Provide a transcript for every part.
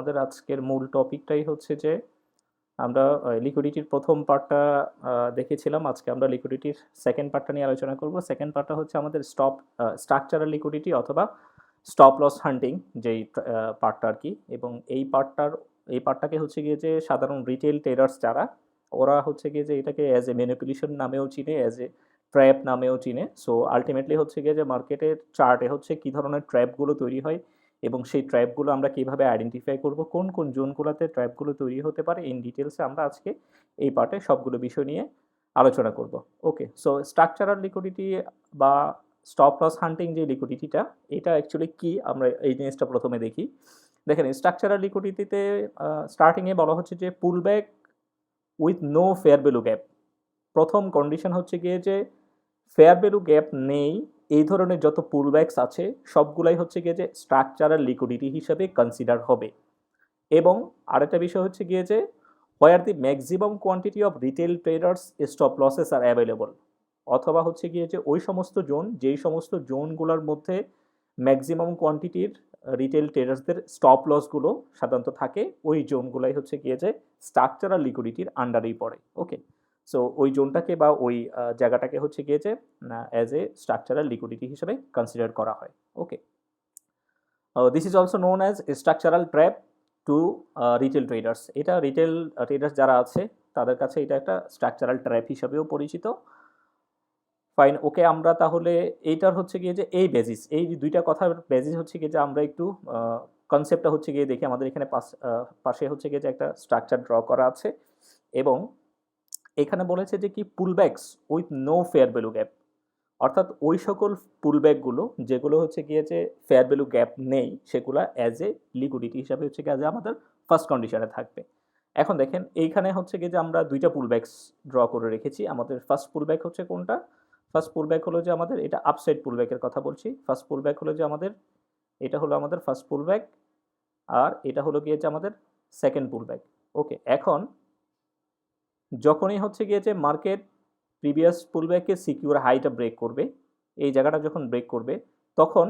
আমাদের আজকের মূল টপিকটাই হচ্ছে যে, আমরা লিকুইডিটির প্রথম পার্টটা দেখেছিলাম। আজকে আমরা লিকুইডিটির সেকেন্ড পার্টটা নিয়ে আলোচনা করব। সেকেন্ড পার্টটা হচ্ছে আমাদের স্টপ স্ট্রাকচারাল লিকুইডিটি অথবা স্টপ লস হান্টিং যেই পার্টটা আর কি। এবং এই পার্টটার এই পার্টটাকে হচ্ছে গিয়ে যে সাধারণ রিটেল ট্রেডার্স যারা, ওরা হচ্ছে গিয়ে যে এটাকে অ্যাজ এ ম্যানিপুলেশন নামেও চিনে অ্যাজ এ ট্র্যাপ নামেও চিনে। সো আলটিমেটলি হচ্ছে গিয়ে যে মার্কেটের চার্টে হচ্ছে কী ধরনের ট্র্যাপগুলো তৈরি হয় এবং সেই ট্রাইবগুলো আমরা কীভাবে আইডেন্টিফাই করব, কোন কোন জোনগুলোতে ট্রাইবগুলো তৈরি হতে পারে ইন ডিটেলসে আমরা আজকে এই পার্টে সবগুলো বিষয় নিয়ে আলোচনা করব। ওকে সো স্ট্রাকচারাল লিকুইডিটি বা স্টপ লস হান্টিং যে লিকুইডিটিটা এটা অ্যাকচুয়ালি কি? আমরা এই জিনিসটা প্রথমে দেখি। দেখেন স্ট্রাকচারাল লিকুইডিটিতে স্টার্টিংয়ে বলা হচ্ছে যে pull back with no fair value gap প্রথম কন্ডিশন হচ্ছে গিয়ে যে ফেয়ার ভ্যালু গ্যাপ নেই এই ধরনের যত পুলব্যাকস আছে, সবগুলাই হচ্ছে গিয়ে যে স্ট্রাকচারাল লিকুইডিটি হিসাবে কনসিডার হবে। এবং আরেকটা বিষয় হচ্ছে গিয়ে যে where the maximum quantity of retail traders stop losses are available অথবা হচ্ছে গিয়ে যে, ওই সমস্ত জোন, যেই সমস্ত জোনগুলোর মধ্যে ম্যাক্সিমাম কোয়ান্টিটির রিটেল ট্রেডার্সদের স্টপ লসগুলো সাধারণত থাকে, ওই জোনগুলাই হচ্ছে গিয়ে যে স্ট্রাকচারাল লিকুইডিটির আন্ডারেই পড়ে। ওকে সো ওই জোনটাকে বা ওই জায়গাটাকে হচ্ছে গিয়ে যে অ্যাজ এ স্ট্রাকচারাল লিকুইডিটি হিসেবে কনসিডার করা হয়। Okay this is also known as structural trap to retail traders এটা রিটেল ট্রেডার্স যারা আছে, তাদের কাছে এটা একটা স্ট্রাকচারাল ট্র্যাপ হিসাবেও পরিচিত। ফাইন ওকে আমরা তাহলে এইটার হচ্ছে গিয়ে যে, এই বেজিস এই দুইটা কথার বেজিস হচ্ছে গিয়ে যে, আমরা একটু কনসেপ্টটা হচ্ছে গিয়ে দেখি। আমাদের এখানে পাশ পাশে হচ্ছে গিয়ে যে একটা স্ট্রাকচার ড্র করা আছে এবং এখানে বলেছে যে কি pullbacks with no fair value gap অর্থাৎ ওই সকল পুলব্যাকগুলো যেগুলো হচ্ছে গিয়ে যে ফেয়ার ভ্যালু গ্যাপ নেই, সেগুলো অ্যাজ এ লিকুইডিটি হিসাবে হচ্ছে গিয়ে আমাদের ফার্স্ট কন্ডিশনে থাকবে। এখন দেখেন, এইখানে হচ্ছে গিয়ে যে আমরা দুইটা পুলব্যাকস ড্র করে রেখেছি। আমাদের ফার্স্ট পুলব্যাক হচ্ছে কোনটা? ফার্স্ট পুলব্যাক হলো যে আমাদের এটা আপসাইড পুলব্যাকের কথা বলছি। ফার্স্ট পুলব্যাক হলো যে আমাদের, এটা হলো আমাদের ফার্স্ট পুলব্যাক আর এটা হলো গিয়ে যে আমাদের সেকেন্ড পুলব্যাক ওকে এখন যখনই হচ্ছে গিয়ে যে মার্কেট প্রিভিয়াস পুলব্যাকে সিকিউর হাইটা ব্রেক করবে, এই জায়গাটা যখন ব্রেক করবে, তখন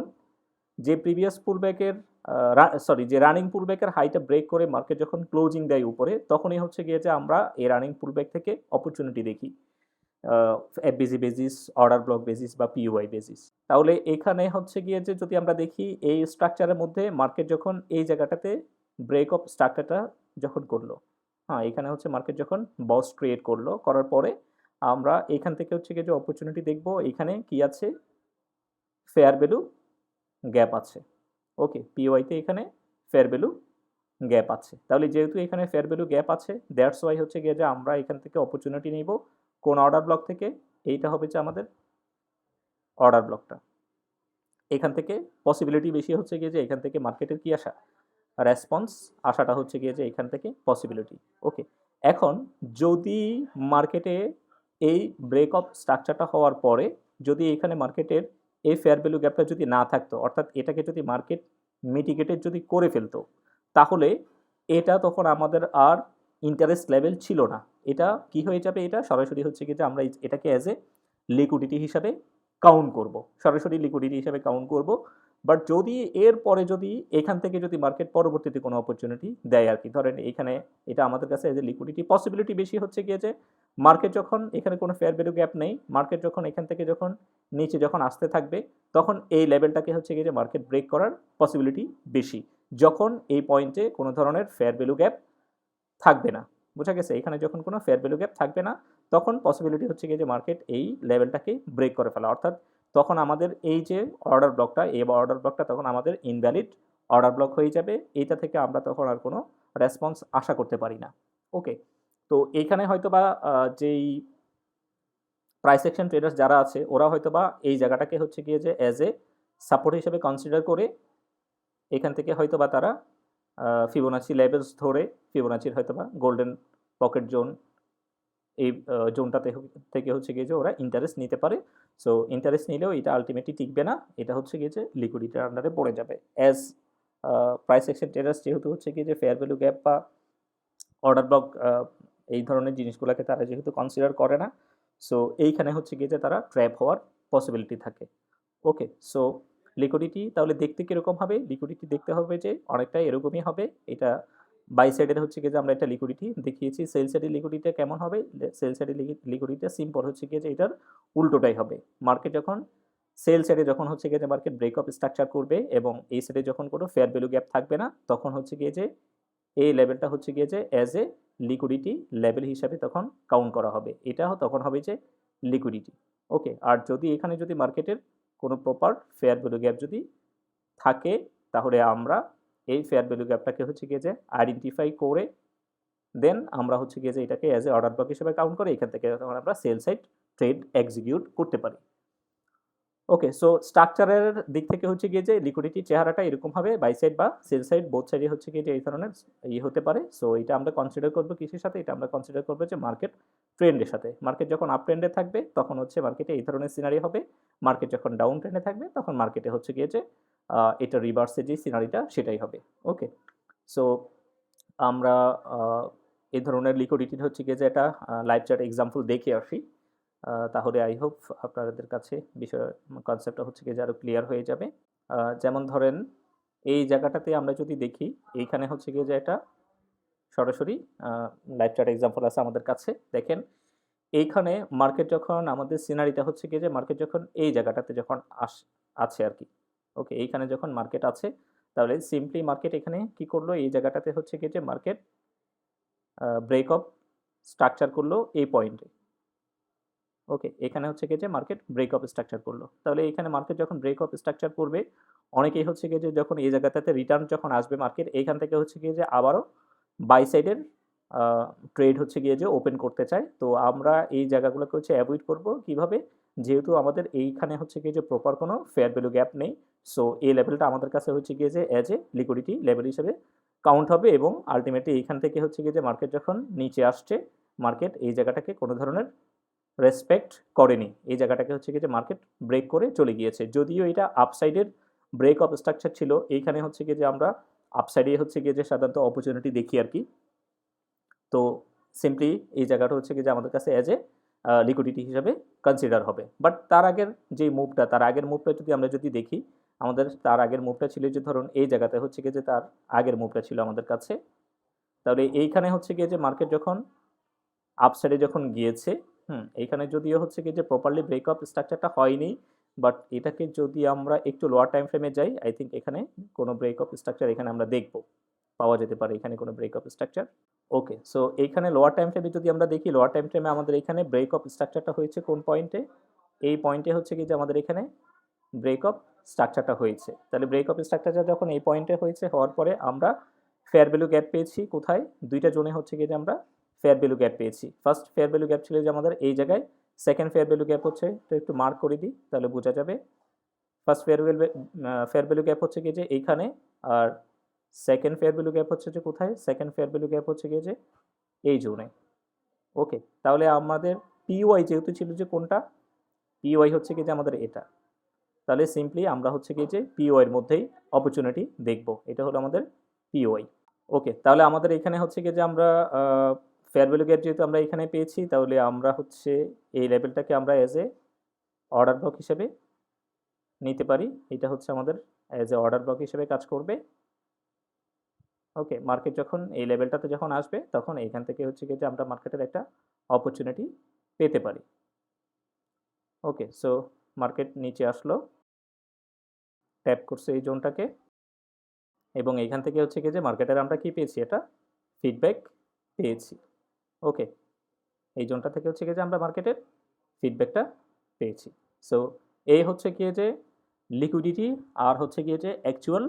যে প্রিভিয়াস পুলব্যাকের সরি যে রানিং পুলব্যাকের হাইটা ব্রেক করে মার্কেট যখন ক্লোজিং দেয় উপরে, তখনই হচ্ছে গিয়ে যে আমরা এই রানিং পুলব্যাক থেকে অপরচুনিটি দেখি। FVG basis order block basis বা পিওয়াই বেজিস তাহলে এখানে হচ্ছে গিয়ে যে যদি আমরা দেখি, এই স্ট্রাকচারের মধ্যে মার্কেট যখন এই জায়গাটাতে ব্রেক অফ স্ট্রাকচারটা যখন করল হ্যাঁ এখানে হচ্ছে মার্কেট যখন বস ক্রিয়েট করল, করার পরে আমরা এখান থেকে হচ্ছে গিয়ে যে অপরচুনিটি দেখব, এখানে কি আছে? ফেয়ার ভ্যালু গ্যাপ আছে। ওকে পিওয়াইতে এখানে ফেয়ার ভ্যালু গ্যাপ আছে। তাহলে যেহেতু এখানে ফেয়ার ভ্যালু গ্যাপ আছে দ্যাটস ওয়াই হচ্ছে গিয়ে যে আমরা এখান থেকে অপরচুনিটি নিব কোন অর্ডার ব্লক থেকে, এইটা হবে যে আমাদের অর্ডার ব্লকটা এখান থেকে পসিবিলিটি বেশি হচ্ছে গিয়ে যে এখান থেকে মার্কেটের কি আসা? রেসপন্স আসাটা হচ্ছে গিয়ে যে এখান থেকে পসিবিলিটি ওকে এখন যদি মার্কেটে এই ব্রেক অফ স্ট্রাকচারটা হওয়ার পরে যদি এখানে মার্কেটের এই ফেয়ার ভ্যালু গ্যাপটা যদি না থাকতো, অর্থাৎ এটাকে যদি মার্কেট মিটিগেটেড যদি করে ফেলতো, তাহলে এটা তখন আমাদের আর ইন্টারেস্ট লেভেল ছিল না। এটা কি হয়ে যাবে এটা? সরাসরি হচ্ছে কি যে আমরা এটাকে অ্যাজ এ লিকুইডিটি হিসাবে কাউন্ট করব। সরাসরি লিকুইডিটি হিসাবে কাউন্ট করব। বাট যদি এর পরে যদি এখান থেকে যদি মার্কেট পরবর্তীতে কোনো অপরচুনিটি দেয় আর কি, ধরেন এখানে এটা আমাদের কাছে এজ এ লিকুইডিটি পসিবিলিটি বেশি হচ্ছে গিয়ে যে মার্কেট যখন এখানে কোনো ফেয়ার ভ্যালু গ্যাপ নেই মার্কেট যখন এখান থেকে যখন নিচে যখন আসতে থাকবে, তখন এই লেভেলটাকে হচ্ছে গিয়ে যে মার্কেট ব্রেক করার পসিবিলিটি বেশি। যখন এই পয়েন্টে কোনো ধরনের ফেয়ার ভ্যালু গ্যাপ থাকবে না। বোঝা গেছে? এখানে যখন কোনো ফেয়ার ভ্যালু গ্যাপ থাকবে না, তখন পসিবিলিটি হচ্ছে গিয়ে যে মার্কেট এই লেভেলটাকে ব্রেক করে ফেলা। অর্থাৎ তখন আমাদের এই যে অর্ডার ব্লকটা এই অর্ডার ব্লকটা তখন আমাদের ইনভ্যালিড অর্ডার ব্লক হয়ে যাবে। এইটা থেকে আমরা তখন আর কোনো রেসপন্স আশা করতে পারি না। ওকে তো এইখানে হয়তো বা যেই প্রাইস অ্যাকশন ট্রেডার্স যারা আছে, ওরা হয়তো বা এই জায়গাটাকে হচ্ছে গিয়ে যে অ্যাজ এ সাপোর্ট হিসেবে কনসিডার করে, এখান থেকে হয়তো বা তারা ফিবোনাচি লেভেলস ধরে ফিবোনাচির হয়তো বা গোল্ডেন পকেট জোন এই জোনটাতে থেকে হচ্ছে গিয়ে যে ওরা ইন্টারেস্ট নিতে পারে। সো ইন্টারেস্ট নিলেও এটা আলটিমেটলি টিকবে না। এটা হচ্ছে গিয়ে যে লিকুইডিটির আন্ডারে পড়ে যাবে। অ্যাজ প্রাইস অ্যাকশন ট্রেডার্স যেহেতু হচ্ছে গিয়ে যে ফেয়ার ভ্যালু গ্যাপ বা অর্ডার ব্লক এই ধরনের জিনিসগুলোকে তারা যেহেতু কনসিডার করে না সো এইখানে হচ্ছে গিয়ে যে তারা ট্র্যাপ হওয়ার পসিবিলিটি থাকে। ওকে সো লিকুইডিটি তাহলে দেখতে কীরকম হবে? লিকুইডিটি দেখতে হবে যে অনেকটাই এরকমই হবে। এটা বাই সাইডের হচ্ছে গিয়ে যে আমরা একটা লিকুইডিটি দেখিয়েছি সেল সাইডের লিকুইডিটিটা কেমন হবে? সেল সাইডের লিকুইডিটিটা সিম্পল হচ্ছে গিয়ে যে এটার উল্টোটাই হবে। মার্কেট যখন সেল সাইডে যখন হচ্ছে গিয়ে যে মার্কেট ব্রেকআপ স্ট্রাকচার করবে এবং এই সাইডে যখন কোনো ফেয়ার ভ্যালু গ্যাপ থাকবে না, তখন হচ্ছে গিয়ে যে এই লেভেলটা হচ্ছে গিয়ে যে অ্যাজ এ লিকুইডিটি লেভেল হিসাবে তখন কাউন্ট করা হবে। এটাও তখন হবে যে লিকুইডিটি ওকে আর যদি এখানে যদি মার্কেটের কোনো প্রপার ফেয়ার ভ্যালু গ্যাপ যদি থাকে, তাহলে আমরা এই ফেয়ার ভ্যালু গ্যাপটাকে হচ্ছে গিয়ে যে আইডেন্টিফাই করে দেন আমরা হচ্ছে গিয়ে যে এটাকে অ্যাজ এ অর্ডার ব্লক হিসেবে কাউন্ট করে এখান থেকে তখন আমরা সেল সাইড ট্রেড এক্সিকিউট করতে পারি। ওকে সো স্ট্রাকচারের দিক থেকে হচ্ছে গিয়ে যে লিকুইডিটি চেহারাটা এরকম হবে বাই সাইড বা সেল সাইড বোথ সাইডে হচ্ছে গিয়ে যে এই ধরনের ইয়ে হতে পারে। সো এটা আমরা কনসিডার করব কিসের সাথে? এটা আমরা কনসিডার করব যে মার্কেট ট্রেন্ডের সাথে। মার্কেট যখন আপ ট্রেন্ডে থাকবে, তখন হচ্ছে মার্কেটে এই ধরনের সিনারি হবে। মার্কেট যখন ডাউন ট্রেন্ডে থাকবে, তখন মার্কেটে হচ্ছে গিয়ে যে এটা রিভার্সে যে সিনারিটা সেটাই হবে। ওকে সো আমরা এই ধরনের লিকুইডিটির হচ্ছে গিয়ে যে একটা লাইভ চার্ট এক্সাম্পল দেখে আসি। তাহলে আই হোপ আপনাদের কাছে বিষয় কনসেপ্টটা হচ্ছে গিয়ে যে আরও ক্লিয়ার হয়ে যাবে। যেমন ধরেন, এই জায়গাটাতে আমরা যদি দেখি, এইখানে হচ্ছে গিয়ে যে একটা সরাসরি লাইভ চার্ট এক্সাম্পল আছে আমাদের কাছে। দেখেন, এইখানে মার্কেট যখন আমাদের সিনারিটা হচ্ছে গিয়ে যে মার্কেট যখন এই জায়গাটাতে যখন আস, আছে আর কি। ওকে, এইখানে যখন মার্কেট আছে, তাহলে সিম্পলি মার্কেট এখানে কি করল? এই জায়গাটাতে হচ্ছে গিয়ে যে মার্কেট ব্রেক অফ স্ট্রাকচার করল এই পয়েন্টে ওকে, এখানে হচ্ছে গিয়ে যে মার্কেট ব্রেক অফ স্ট্রাকচার করল। তাহলে এখানে মার্কেট যখন ব্রেক অফ স্ট্রাকচার করবে, অনেকেই হচ্ছে গিয়ে যে যখন এই জায়গাটাতে রিটার্ন যখন আসবে মার্কেট এইখান থেকে হচ্ছে গিয়ে যে আবারও বাই সাইডের ট্রেড হচ্ছে গিয়ে যে ওপেন করতে চায়। তো আমরা এই জায়গাগুলোকে হচ্ছে অ্যাভয়েড করব। কীভাবে? যেহেতু আমাদের এইখানে হচ্ছে গিয়ে যে প্রপার কোনো ফেয়ার ভ্যালু গ্যাপ নেই সো এই লেভেলটা আমাদের কাছে হচ্ছে গিয়ে যে অ্যাজ এ লিকুইডিটি লেভেল হিসেবে কাউন্ট হবে এবং আলটিমেটলি এইখান থেকে হচ্ছে গিয়ে যে মার্কেট যখন নিচে আসছে মার্কেট এই জায়গাটাকে কোনো ধরনের রেসপেক্ট করেনি। এই জায়গাটাকে হচ্ছে গিয়ে যে মার্কেট ব্রেক করে চলে গিয়েছে। যদিও এটা আপসাইডের ব্রেক অফ স্ট্রাকচার ছিল, এইখানে হচ্ছে গিয়ে যে আমরা আপসাইডে হচ্ছে গিয়ে যে সাধারণত অপরচুনিটি দেখি আর কি। তো সিম্পলি এই জায়গাটা হচ্ছে গিয়ে যে আমাদের কাছে অ্যাজ এ লিকুইডিটি হিসাবে কনসিডার হবে। বাট তার আগের যে মুভটা তার আগের মুভটা যদি আমরা যদি দেখি, আমাদের তার আগের মুভটা ছিল যে ধরুন, এই জায়গাতে হচ্ছে গিয়ে যে তার আগের মুভটা ছিল আমাদের কাছে। তাহলে এইখানে হচ্ছে গিয়ে যে মার্কেট যখন আপসাইডে যখন গিয়েছে, হুম, এইখানে যদিও হচ্ছে গিয়ে যে প্রপারলি ব্রেকআপ স্ট্রাকচারটা হয়নি বাট এটাকে যদি আমরা একটু লোয়ার টাইম ফ্রেমে যাই আই থিঙ্ক এখানে কোনো ব্রেকআপ স্ট্রাকচার এখানে আমরা দেখব। পাওয়া যেতে পারে এখানে কোনো ব্রেকআপ স্ট্রাকচার ওকে সো এইখানে লোয়ার টাইম ফ্রেমে যদি আমরা দেখি লোয়ার টাইম ফ্রেমে আমাদের এখানে ব্রেকআপ স্ট্রাকচারটা হয়েছে কোন পয়েন্টে এই পয়েন্টে হচ্ছে কি যে আমাদের এখানে ব্রেকআপ স্ট্রাকচারটা হয়েছে। তাহলে ব্রেকআপ স্ট্রাকচারটা যখন এই পয়েন্টে হয়েছে, হওয়ার পরে আমরা ফেয়ার ভ্যালু গ্যাপ পেয়েছি কোথায়? দুইটা জোনে হচ্ছে কি যে আমরা ফেয়ার ভ্যালু গ্যাপ পেয়েছি। ফার্স্ট ফেয়ার ভ্যালু গ্যাপ ছিল যে আমাদের এই জায়গায় সেকেন্ড ফেয়ার ভ্যালু গ্যাপ হচ্ছে তো একটু মার্ক করে দিই, তাহলে বোঝা যাবে। First fair value fair value gap হচ্ছে কি যে এইখানে, আর সেকেন্ড ফেয়ার ভ্যালু গ্যাপ হচ্ছে যে কোথায়? সেকেন্ড ফেয়ার ভ্যালু গ্যাপ হচ্ছে গিয়ে যে এই জোনে। ওকে তাহলে আমাদের পিওয়াই যেহেতু ছিল যে কোনটা? পিওয়াই হচ্ছে কি যে আমাদের এটা। তাহলে সিম্পলি আমরা হচ্ছে কি যে পিওয়াই এর মধ্যেই অপরচুনিটি দেখব। এটা হলো আমাদের পিওয়াই ওকে তাহলে আমাদের এখানে হচ্ছে কি যে আমরা ফেয়ার ভ্যালু গ্যাপ যেহেতু আমরা এখানে পেয়েছি, তাহলে আমরা হচ্ছে এই লেভেলটাকে আমরা অ্যাজ এ অর্ডার ব্লক হিসেবে নিতে পারি। এটা হচ্ছে আমাদের অ্যাজ এ অর্ডার ব্লক হিসেবে কাজ করবে। ওকে মার্কেট যখন এই লেভেলটাতে যখন আসবে, তখন এইখান থেকে হচ্ছে গিয়ে যে আমরা মার্কেটের একটা অপরচুনিটি পেতে পারি। ওকে সো মার্কেট নিচে আসলো। ট্যাপ করছে এই জোনটাকে। এবং এইখান থেকে হচ্ছে গিয়ে যে মার্কেটের আমরা কি পেয়েছি? এটা ফিডব্যাক পেয়েছি। ওকে এই জোনটা থেকে হচ্ছে গিয়ে যে আমরা মার্কেটের ফিডব্যাকটা পেয়েছি। সো এই হচ্ছে গিয়ে যে লিকুইডিটি আর হচ্ছে গিয়ে যে অ্যাকচুয়াল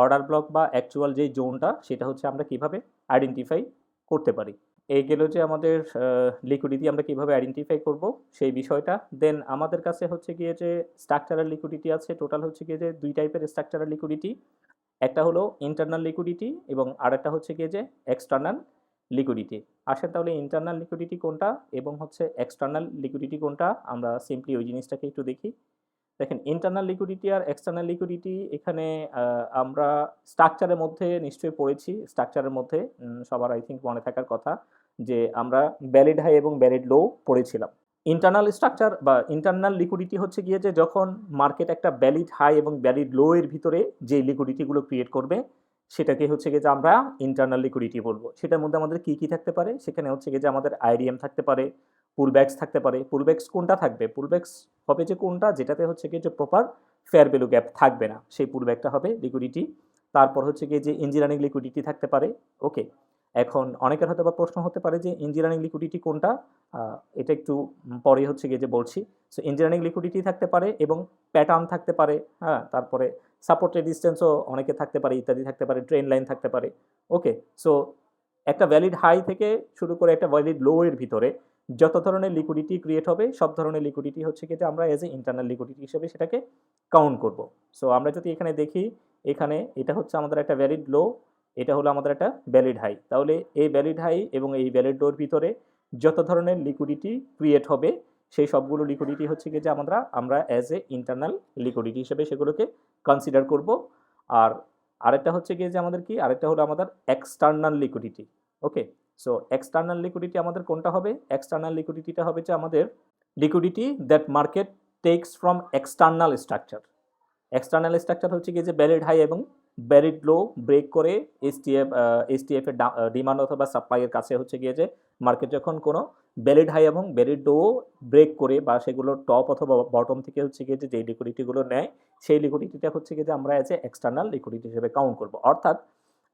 অর্ডার ব্লক বা অ্যাকচুয়াল যে জোনটা সেটা হচ্ছে আমরা কীভাবে আইডেন্টিফাই করতে পারি। এই গেল যে আমাদের লিকুইডিটি আমরা কীভাবে আইডেন্টিফাই করব, সেই বিষয়টা। দেন আমাদের কাছে হচ্ছে গিয়ে যে স্ট্রাকচারাল লিকুইডিটি আছে টোটাল হচ্ছে গিয়ে যে দুই টাইপের স্ট্রাকচারাল লিকুইডিটি একটা হলো ইন্টারনাল লিকুইডিটি এবং আরেকটা হচ্ছে গিয়ে যে এক্সটার্নাল লিকুইডিটি আসেন তাহলে ইন্টারনাল লিকুইডিটি কোনটা এবং হচ্ছে এক্সটার্নাল লিকুইডিটি কোনটা, আমরা সিম্পলি ওই জিনিসটাকে একটু দেখি। দেখেন ইন্টারনাল লিকুইডিটি আর এক্সটার্নাল লিকুইডিটি এখানে আমরা স্ট্রাকচারের মধ্যে নিশ্চয়ই পড়েছি। স্ট্রাকচারের মধ্যে সবার আই থিঙ্ক মনে থাকার কথা যে আমরা ব্যালিড হাই এবং ব্যালিড লো পড়েছিলাম। ইন্টারনাল স্ট্রাকচার বা ইন্টারনাল লিকুইডিটি হচ্ছে গিয়ে যে যখন মার্কেট একটা ব্যালিড হাই এবং ব্যালিড লো এর ভিতরে যে লিকুইডিটিগুলো ক্রিয়েট করবে, সেটাকে হচ্ছে গিয়ে যে আমরা ইন্টারনাল লিকুইডিটি বলব। সেটার মধ্যে আমাদের কি কি থাকতে পারে? সেখানে হচ্ছে গিয়ে যে আমাদের আইডিএম থাকতে পারে পুলব্যাক্স থাকতে পারে। পুলব্যাক্স কোনটা থাকবে? পুলব্যাক্স হবে যে কোনটা? যেটাতে হচ্ছে গিয়ে যে প্রপার ফেয়ার ভ্যালু গ্যাপ থাকবে না। সেই পুলব্যাকটা হবে লিকুইডিটি তারপর হচ্ছে গিয়ে যে ইঞ্জিনিয়ারিং লিকুইডিটি থাকতে পারে। ওকে এখন অনেকের হয়তো বা প্রশ্ন হতে পারে যে ইঞ্জিনিয়ারিং লিকুইডিটি কোনটা? এটা একটু পরে হচ্ছে গিয়ে যে বলছি। সো ইঞ্জিনিয়ারিং লিকুইডিটি থাকতে পারে এবং প্যাটার্ন থাকতে পারে। হ্যাঁ তারপরে সাপোর্ট রেজিস্ট্যান্সও অনেকে থাকতে পারে, ইত্যাদি থাকতে পারে ট্রেন লাইন থাকতে পারে। ওকে সো একটা ভ্যালিড হাই থেকে শুরু করে একটা ভ্যালিড লো এর ভিতরে যত ধরনের লিকুইডিটি ক্রিয়েট হবে, সব ধরনের লিকুইডিটি হচ্ছে কি যে আমরা এজ এ ইন্টারনাল লিকুইডিটি হিসেবে সেটাকে কাউন্ট করব। সো আমরা যদি এখানে দেখি, এখানে এটা হচ্ছে আমাদের একটা ভ্যালিড লো এটা হলো আমাদের একটা ভ্যালিড হাই তাহলে এই ভ্যালিড হাই এবং এই ভ্যালিড লোর ভিতরে যত ধরনের লিকুইডিটি ক্রিয়েট হবে, সেই সবগুলো লিকুইডিটি হচ্ছে কি যে আমরা আমরা অ্যাজ এ ইন্টারনাল লিকুইডিটি হিসেবে সেগুলোকে কনসিডার করব। আর আরেকটা হচ্ছে গিয়ে যে আমাদের কি, আরেকটা হলো আমাদের external liquidity okay so external liquidity আমাদের কোনটা হবে? এক্সটার্নাল লিকুইডিটিটা হবে যে আমাদের liquidity that market takes from external structure external structure হচ্ছে গিয়ে যে ব্যালিড হাই এবং ব্যারিড লো ব্রেক করে এসটিএফ এসটিএফ এর ডিমান্ড অথবা সাপ্লাইয়ের কাছে হচ্ছে গিয়ে যে মার্কেট যখন কোনো ব্যালিড হাই এবং ব্যারিড লো ব্রেক করে বা সেগুলো টপ অথবা বটম থেকে হচ্ছে গিয়ে যে যেই লিকুইডিটিগুলো নেয়, সেই লিকুইডিটিটা হচ্ছে গিয়ে যে আমরা এজ এ এক্সটার্নাল লিকুইডিটি হিসেবে কাউন্ট করব। অর্থাৎ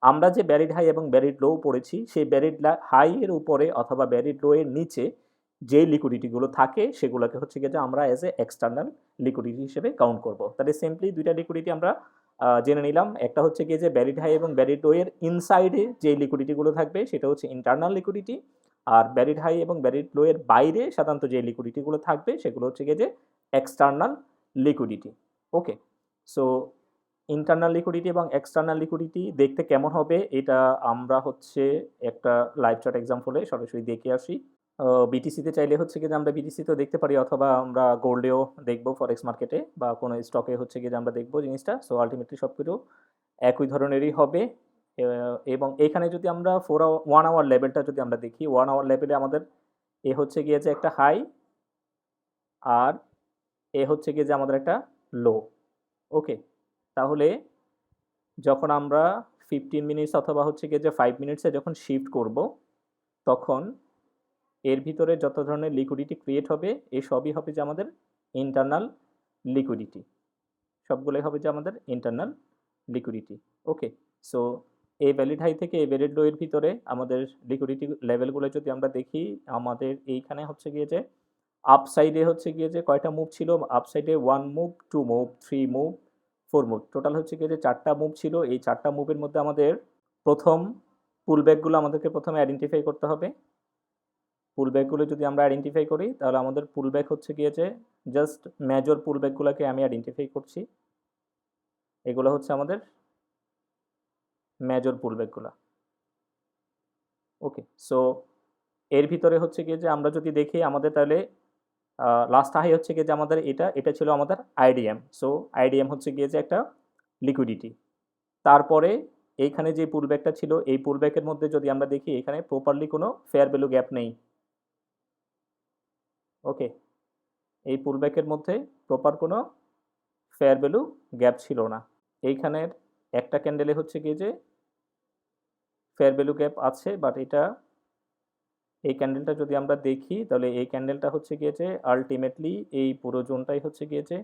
আমরা যে ব্যারিড হাই এবং ব্যারিড লো পড়েছি, সেই ব্যারিড হাই এর উপরে অথবা ব্যারিড লো এর নিচে যে লিকুইডিটিগুলো থাকে, সেগুলোকে হচ্ছে গিয়ে যে আমরা অ্যাজ এ এক্সটার্নাল লিকুইডিটি হিসেবে কাউন্ট করব। তাহলে সিম্পলি দুইটা লিকুইডিটি আমরা জেনে নিলাম। একটা হচ্ছে গিয়ে যে ব্যারিড হাই এবং ব্যারিড লো এর ইনসাইডে যে লিকুইডিটিগুলো থাকবে, সেটা হচ্ছে ইন্টারনাল লিকুইডিটি আর ব্যারিড হাই এবং ব্যারিড লো এর বাইরে সাধারণত যে লিকুইডিটিগুলো থাকবে, সেগুলো হচ্ছে গিয়ে যে external liquidity okay so internal liquidity এবং এক্সটার্নাল লিকুইডিটি দেখতে কেমন হবে এটা আমরা হচ্ছে একটা লাইভ চার্ট এক্সাম্পলে সরাসরি দেখে আসি। বিটিসিতে চাইলে হচ্ছে কি যে আমরা বিটিসিতেও দেখতে পারি অথবা আমরা গোল্ডেও দেখব ফরেক্স মার্কেটে বা কোনো স্টকে হচ্ছে কি যে আমরা দেখব জিনিসটা। সো আলটিমেটলি সব কিছু একই ধরনেরই হবে। এবং এখানে যদি আমরা ফোর ওয়ান আওয়ার লেভেলটা যদি আমরা দেখি ওয়ান আওয়ার লেভেলে আমাদের এ হচ্ছে গিয়ে যে একটা হাই আর এ হচ্ছে গিয়ে যে আমাদের একটা লো ওকে তাহলে যখন আমরা ফিফটিন মিনিটস অথবা হচ্ছে গিয়ে যে ফাইভ মিনিটসে যখন শিফট করব, তখন এর ভিতরে যত ধরনের লিকুইডিটি ক্রিয়েট হবে এই সবই হবে যে আমাদের ইন্টারনাল লিকুইডিটি সবগুলোই হবে যে আমাদের ইন্টারনাল লিকুইডিটি ওকে সো এই ভ্যালিড হাই থেকে এই ভ্যালিড লো এর ভিতরে আমাদের লিকুইডিটি লেভেলগুলো যদি আমরা দেখি, আমাদের এইখানে হচ্ছে গিয়ে যে আপসাইডে হচ্ছে গিয়ে যে কয়টা মুভ ছিল? আপসাইডে one move two move three move four move total হচ্ছে গিয়ে যে চারটা মুভ ছিল, এই চারটা মুভের মধ্যে আমাদের প্রথম পুলব্যাকগুলো আমাদেরকে প্রথমে আইডেন্টিফাই করতে হবে। পুলব্যাকগুলো যদি আমরা আইডেন্টিফাই করি, তাহলে আমাদের পুলব্যাক হচ্ছে গিয়ে যে জাস্ট মেজর পুলব্যাকগুলোকে আমি আইডেন্টিফাই করছি। এগুলো হচ্ছে আমাদের মেজর পুলব্যাকগুলো ওকে সো এর ভিতরে হচ্ছে গিয়ে যে আমরা যদি দেখি আমাদের তাহলে লাস্ট হাই হচ্ছে গিয়ে যে আমাদের এটা এটা ছিল আমাদের আইডিএম সো আইডিএম হচ্ছে গিয়ে যে একটা লিকুইডিটি তারপরে এইখানে যে পুলব্যাকটা ছিল, এই পুলব্যাকের মধ্যে যদি আমরা দেখি, এখানে প্রপারলি কোনো ফেয়ার ভ্যালু গ্যাপ নেই। ওকে এই পুলব্যাকের মধ্যে প্রপার কোনো ফেয়ার ভ্যালু গ্যাপ ছিল না। এইখানের একটা ক্যান্ডেলে হচ্ছে গিয়ে যে ফেয়ার ভ্যালু গ্যাপ আছে বাট এটা এই ক্যান্ডেলটা যদি আমরা দেখি, তাহলে এই ক্যান্ডেলটা হচ্ছে গিয়েছে আলটিমেটলি এই পুরো জোনটাই হচ্ছে গিয়েছে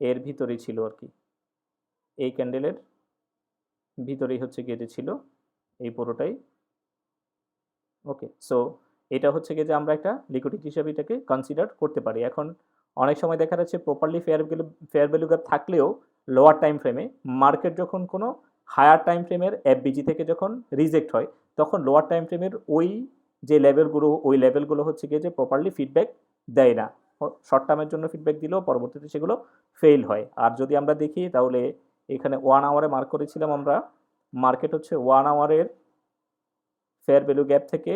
এর ভিতরেই ছিল আর কি। এই ক্যান্ডেলের ভিতরেই হচ্ছে গিয়েছে ছিল এই পুরোটাই। ওকে সো এটা হচ্ছে গিয়ে যে আমরা একটা লিকুইডিটি হিসাবে এটাকে কনসিডার করতে পারি। এখন অনেক সময় দেখা যাচ্ছে properly fair value fair value gap থাকলেও লোয়ার টাইম ফ্রেমে মার্কেট যখন কোনো হায়ার টাইম ফ্রেমের এফবিজি থেকে যখন রিজেক্ট হয়, তখন লোয়ার টাইম ফ্রেমের ওই যে লেভেলগুলো ওই লেভেলগুলো হচ্ছে গিয়ে যে প্রপারলি ফিডব্যাক দেয় না। শর্ট টার্মের জন্য ফিডব্যাক দিলেও পরবর্তীতে সেগুলো ফেল হয়। আর যদি আমরা দেখি তাহলে এখানে ওয়ান আওয়ারে মার্ক করেছিলাম আমরা মার্কেট হচ্ছে ওয়ান আওয়ারের ফেয়ার ভ্যালু গ্যাপ থেকে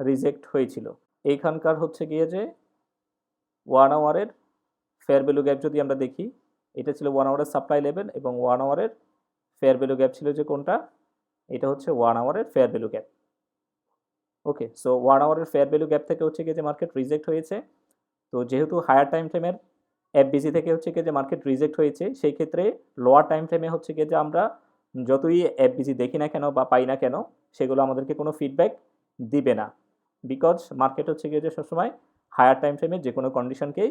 রিজেক্ট হয়েছিল। এইখানকার হচ্ছে গিয়ে যে ওয়ান আওয়ারের ফেয়ার ভ্যালু গ্যাপ যদি আমরা দেখি, এটা ছিল ওয়ান আওয়ারের সাপ্লাই লেভেল এবং ওয়ান আওয়ারের ফেয়ার ভ্যালু গ্যাপ ছিল যে কোনটা? এটা হচ্ছে one আওয়ারের fair value gap okay so one আওয়ারের fair value gap থেকে হচ্ছে গিয়ে যে মার্কেট রিজেক্ট হয়েছে, তো যেহেতু হায়ার টাইম ফ্রেমের এফবিসি থেকে হচ্ছে গিয়ে যে মার্কেট রিজেক্ট হয়েছে, সেই ক্ষেত্রে লোয়ার টাইম ফ্রেমে হচ্ছে গিয়ে যে আমরা যতই এফবিসি দেখি না কেন বা পাই না কেন, সেগুলো আমাদেরকে কোনো ফিডব্যাক দিবে না। বিকজ মার্কেট হচ্ছে গিয়ে যে সবসময় হায়ার টাইম ফ্রেমে যে কোনো কন্ডিশনকেই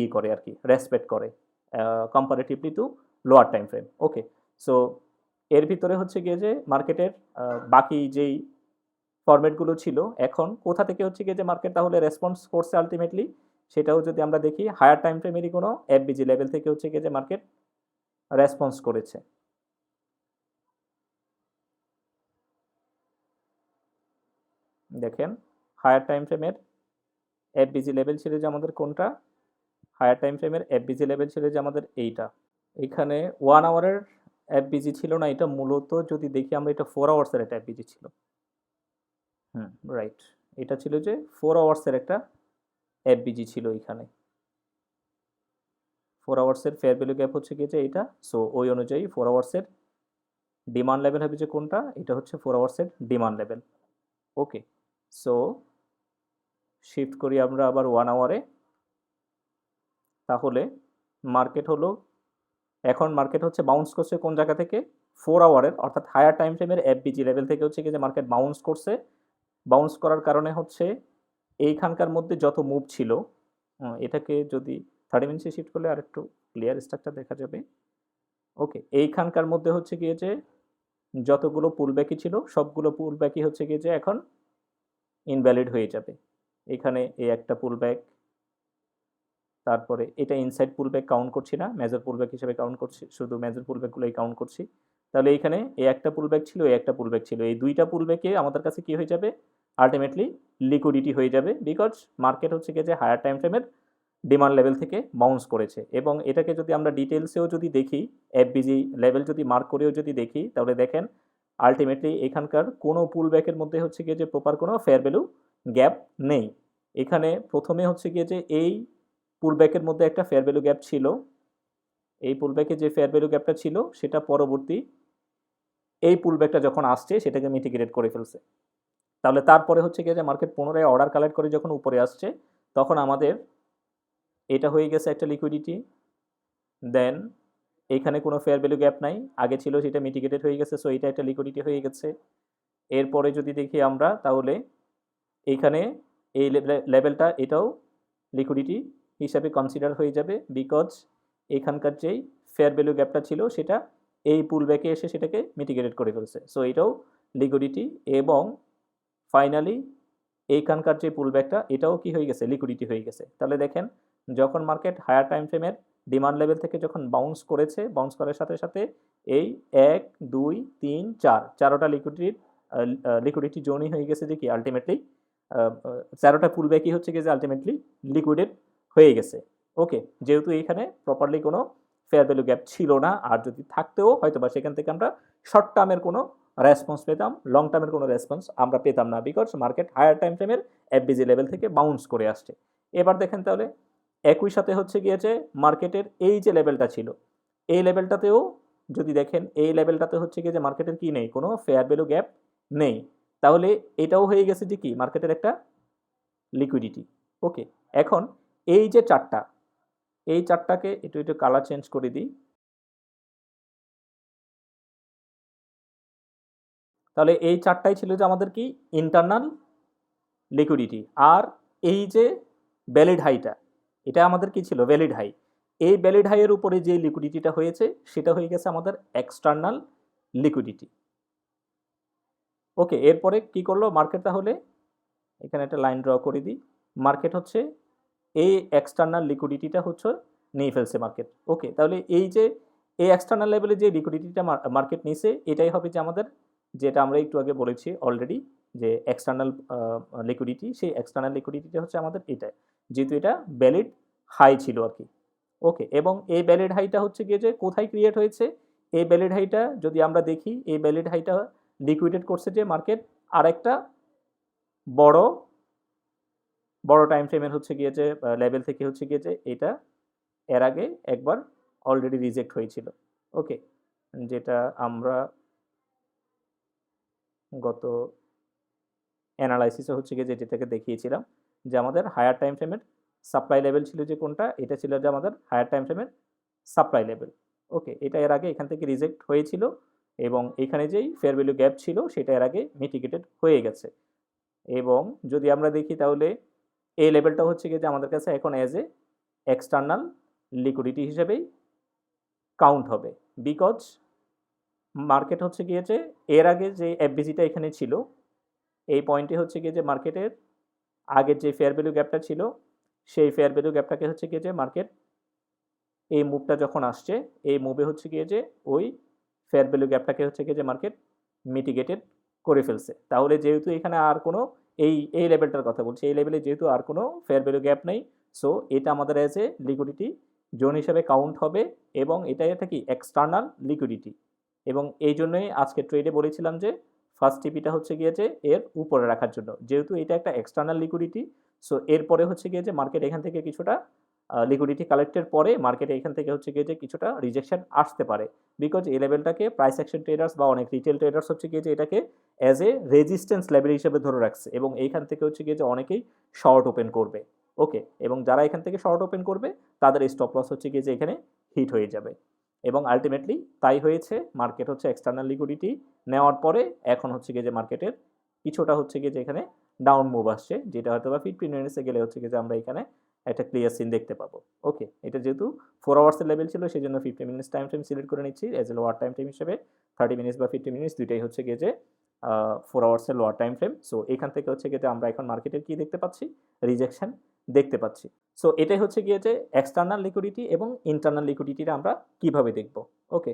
ই করে আর কি রেসপেক্ট করে comparatively to lower time frame okay so এর ভিতরে হচ্ছে গিয়ে যে মার্কেটের বাকি যেই ফরম্যাটগুলো ছিল। এখন কোথা থেকে হচ্ছে গিয়ে যে মার্কেট তাহলে রেসপন্স করছে আলটিমেটলি সেটাও যদি আমরা দেখি হায়ার টাইম ফ্রেমেরই কোনো এফবিজি লেভেল থেকে হচ্ছে গিয়ে যে মার্কেট রেসপন্স করেছে। দেখেন হায়ার টাইম ফ্রেমের এফবিজি লেভেল ছিল যে আমাদের কোনটা? হায়ার টাইম ফ্রেমের এফবিজি লেভেল ছিল যে আমাদের এইটা। এখানে ওয়ান আওয়ারের এফবিজি ছিল না, এটা মূলত যদি দেখি আমরা, এটা ফোর আওয়ার্সের একটা এফবিজি ছিল। হুম রাইট এটা ছিল যে ফোর আওয়ার্সের একটা এফবিজি ছিল এখানে। ফোর আওয়ার্সের ফেয়ার ভ্যালু গ্যাপ হচ্ছে কি যে এটা? সো ওই অনুযায়ী ফোর আওয়ার্সের ডিমান্ড লেভেল হবে যে কোনটা? এটা হচ্ছে four আওয়ার্সের demand level okay so shift করি আমরা আবার ওয়ান আওয়ারে তাহলে মার্কেট হলো, এখন মার্কেট হচ্ছে বাউন্স করছে কোন জায়গা থেকে? ফোর আওয়ারের অর্থাৎ হায়ার টাইম ফ্রেমের এফবিজি লেভেল থেকে হচ্ছে কি যে মার্কেট বাউন্স করছে। বাউন্স করার কারণে হচ্ছে এইখানকার মধ্যে যত মুভ ছিল এটাকে যদি থার্টি মিনিটসে শিফট করলে আর একটু ক্লিয়ার স্ট্রাকচার দেখা যাবে। ওকে এইখানকার মধ্যে হচ্ছে গিয়ে যে যতগুলো পুলব্যাকই ছিল, সবগুলো পুলব্যাকই হচ্ছে গিয়ে যে এখন ইনভ্যালিড হয়ে যাবে। এখানে এই একটা পুলব্যাক তারপরে এটা ইনসাইড পুলব্যাক কাউন্ট করছি না মেজর পুলব্যাক হিসেবে কাউন্ট করছি, শুধু মেজর পুলব্যাকগুলোই কাউন্ট করছি। তাহলে এইখানে এই একটা পুলব্যাক ছিল এই একটা পুলব্যাক ছিল। এই দুইটা পুলব্যাকে আমাদের কাছে কি হয়ে যাবে? আলটিমেটলি লিকুইডিটি হয়ে যাবে বিকজ মার্কেট হচ্ছে গিয়ে যে হায়ার টাইম ফ্রেমের ডিমান্ড লেভেল থেকে বাউন্স করেছে এবং এটাকে যদি আমরা ডিটেলসেও যদি দেখি এফবিজি লেভেল যদি মার্ক করেও যদি দেখি, তাহলে দেখেন আলটিমেটলি এখানকার কোনো পুল ব্যাকের মধ্যে হচ্ছে গিয়ে যে প্রপার কোনো ফেয়ার ভ্যালু গ্যাপ নেই। এখানে প্রথমে হচ্ছে গিয়ে যে এই পুল ব্যাকের মধ্যে একটা ফেয়ার ভ্যালু গ্যাপ ছিল। এই পুল ব্যাকে যে ফেয়ার ভ্যালু গ্যাপটা ছিল, সেটা পরবর্তী এই পুল ব্যাকটা যখন আসছে, সেটাকে মিটিগেট করে ফেলছে। তাহলে তারপরে হচ্ছে গিয়ে যে মার্কেট পুনরায় অর্ডার কালেক্ট করে যখন উপরে আসছে, তখন আমাদের এটা হয়ে গেছে একটা লিকুইডিটি দেন এখানে কোনো ফেয়ার ভ্যালু গ্যাপ নাই, আগে ছিল সেটা মিটিগেটেড হয়ে গেছে সো এটা একটা লিকুইডিটি হয়ে গেছে। এরপরে যদি দেখি আমরা, তাহলে এইখানে এই লেভেলটা এটাও লিকুইডিটি হিসাবে কনসিডার হয়ে যাবে বিকজ এখানকার যেই ফেয়ার ভ্যালু গ্যাপটা ছিল, সেটা এই পুল ব্যাকে এসে সেটাকে মিটিগেটেড করে ফেলছে। সো এটাও লিকুইডিটি এবং ফাইনালি এইখানকার যে পুল ব্যাকটা এটাও কি হয়ে গেছে? লিকুইডিটি হয়ে গেছে। তাহলে দেখেন, যখন মার্কেট হায়ার টাইম ফ্রেমের ডিমান্ড লেভেল থেকে যখন বাউন্স করেছে বাউন্স করার সাথে সাথে এই এক, দুই, তিন, চার, চারোটা লিকুইডিটির লিকুইডিটি জোনই হয়ে গেছে যে কি? আলটিমেটলি চারোটা পুল ব্যাকই হচ্ছে কি যে আলটিমেটলি লিকুইডেড হয়ে গেছে। ওকে যেহেতু এইখানে প্রপারলি কোনো ফেয়ার ভ্যালু গ্যাপ ছিল না, আর যদি থাকতেও হয়তো বা সেখান থেকে আমরা শর্ট টার্মের কোনো রেসপন্স পেতাম লং টার্মের কোনো রেসপন্স আমরা পেতাম না বিকজ মার্কেট হায়ার টাইম ফ্রেমের এফবিজি লেভেল থেকে বাউন্স করে আসছে। এবার দেখেন তাহলে, একই সাথে হচ্ছে গিয়েছে মার্কেটের এই যে লেভেলটা ছিল, এই লেভেলটাতেও যদি দেখেন, এই লেভেলটাতে হচ্ছে গিয়ে যে মার্কেটের কি নেই, কোনো ফেয়ার ভ্যালু গ্যাপ নেই। তাহলে এটাও হয়ে গেছে যে কি মার্কেটের একটা লিকুইডিটি ওকে এখন এই যে চারটা এই চারটাকে একটু একটু কালার চেঞ্জ করে দিই। তাহলে এই চারটাই ছিল যে আমাদের কি ইন্টারনাল লিকুইডিটি আর এই যে ভ্যালিড হাইটা এটা আমাদের কি ছিল? ভ্যালিড হাই এই ভ্যালিড হাইয়ের উপরে যে লিকুইডিটিটা হয়েছে, সেটা হয়ে গেছে আমাদের এক্সটার্নাল লিকুইডিটি ওকে এরপরে কি করল মার্কেট তাহলে? এখানে একটা লাইন ড্র করে দিই। মার্কেট হচ্ছে, এই এক্সটার্নাল লিকুইডিটিটা হচ্ছে নিয়ে ফেলছে মার্কেট ওকে তাহলে এই যে, এই এক্সটার্নাল লেভেলে যে লিকুইডিটিটা মার্কেট নিছে, এটাই হবে যে আমাদের যেটা আমরা একটু আগে বলেছি অলরেডি যে এক্সটার্নাল লিকুইডিটি সেই এক্সটার্নাল লিকুইডিটিটা হচ্ছে আমাদের এটা। যেহেতু এটা ব্যালিড হাই ছিল আর কি। ওকে এবং এই ভ্যালিড হাইটা হচ্ছে গিয়ে যে কোথায় ক্রিয়েট হয়েছে? এই ভ্যালিড হাইটা যদি আমরা দেখি, এই ভ্যালিড হাইটা লিকুইডেট করছে যে মার্কেট আরেকটা বড় বড় টাইম ফ্রেমের হচ্ছে গিয়ে যে লেভেল থেকে হচ্ছে গিয়ে যে এটা এর আগে একবার অলরেডি রিজেক্ট হয়েছিল। ওকে যেটা আমরা গত অ্যানালাইসিসে হচ্ছে গিয়ে যে যেটাকে দেখিয়েছিলাম যে আমাদের হায়ার টাইম ফ্রেমের সাপ্লাই লেভেল ছিল যে কোনটা, এটা ছিল যে আমাদের হায়ার টাইম ফ্রেমের সাপ্লাই লেভেল ওকে এটা এর আগে এখান থেকে রিজেক্ট হয়েছিল এবং এখানে যেই ফেয়ার ভ্যালু গ্যাপ ছিল সেটা এর আগে মিটিগেটেড হয়ে গেছে। এবং যদি আমরা দেখি তাহলে এই লেভেলটা হচ্ছে গিয়ে যে আমাদের কাছে এখন অ্যাজ এ এক্সটার্নাল লিকুইডিটি হিসেবেই কাউন্ট হবে। বিকজ মার্কেট হচ্ছে গিয়েছে এর আগে যে এফবিজিটা এখানে ছিল, এই পয়েন্টে হচ্ছে গিয়ে যে মার্কেটের আগের যে ফেয়ার ভ্যালু গ্যাপটা ছিল, সেই ফেয়ার ভ্যালু গ্যাপটাকে হচ্ছে গিয়ে যে মার্কেট এই মুভটা যখন আসছে, এই মুভে হচ্ছে গিয়ে যে ওই ফেয়ার ভ্যালু গ্যাপটাকে হচ্ছে গিয়ে যে মার্কেট মিটিগেটেড করে ফেলছে। তাহলে যেহেতু এখানে আর কোনো এই এই লেভেলটার কথা বলছি, এই লেভেলে যেহেতু আর কোনো ফেয়ার ভ্যালু গ্যাপ নেই সো এটা আমাদের অ্যাজ এ লিকুইডিটি জোন হিসাবে কাউন্ট হবে এবং এটা এটা এক্সটার্নাল লিকুইডিটি এবং এই জন্যই আজকে ট্রেডে বলেছিলাম যে ফার্স্ট টিপিটা হচ্ছে গিয়ে যে, এর উপরে রাখার জন্য। যেহেতু এটা একটা এক্সটার্নাল লিকুইডিটি সো এরপরে হচ্ছে গিয়ে যে মার্কেট এখান থেকে কিছুটা লিকুইডিটি কালেক্টের পরে মার্কেটে এখান থেকে হচ্ছে গিয়ে যে, কিছুটা রিজেকশন আসতে পারে। বিকজ এই লেভেলটাকে প্রাইস অ্যাকশন ট্রেডার্স বা অনেক রিটেল ট্রেডার্স হচ্ছে গিয়ে যে, এটাকে অ্যাজ এ রেজিস্ট্যান্স লেভেল হিসেবে ধরে রাখছে এবং এইখান থেকে হচ্ছে গিয়ে যে, অনেকেই শর্ট ওপেন করবে। ওকে এবং যারা এখান থেকে শর্ট ওপেন করবে, তাদের স্টপ লস হচ্ছে গিয়ে যে, এখানে হিট হয়ে যাবে। এবং আলটিমেটলি তাই হয়েছে মার্কেট হচ্ছে এক্সটার্নাল লিকুইডিটি নেওয়ার পরে এখন হচ্ছে গিয়ে যে মার্কেটের কিছুটা হচ্ছে গিয়ে যে এখানে ডাউন মুভ আসছে, যেটা হয়তো বা ফিফটিন মিনিটসে গেলে হচ্ছে গিয়ে যে আমরা এখানে একটা ক্লিয়ার সিন দেখতে পাবো। ওকে এটা যেহেতু ফোর আওয়ার্সের লেভেল ছিল সেই জন্য fifty minutes time frame select করে নিচ্ছি as a lower time frame হিসেবে থার্টি মিনিটস বা ফিফটি মিনিটস দুইটাই হচ্ছে গিয়ে যে ফোর আওয়ার্সের লোয়ার টাইম ফ্রেম সো এখান থেকে হচ্ছে গিয়ে আমরা এখন মার্কেটের কী দেখতে পাচ্ছি? রিজেকশন দেখতে পাচ্ছি। সো এটাই হচ্ছে গিয়ে যে এক্সটার্নাল লিকুইডিটি এবং ইন্টারনাল লিকুইডিটিটা আমরা কীভাবে দেখব? ওকে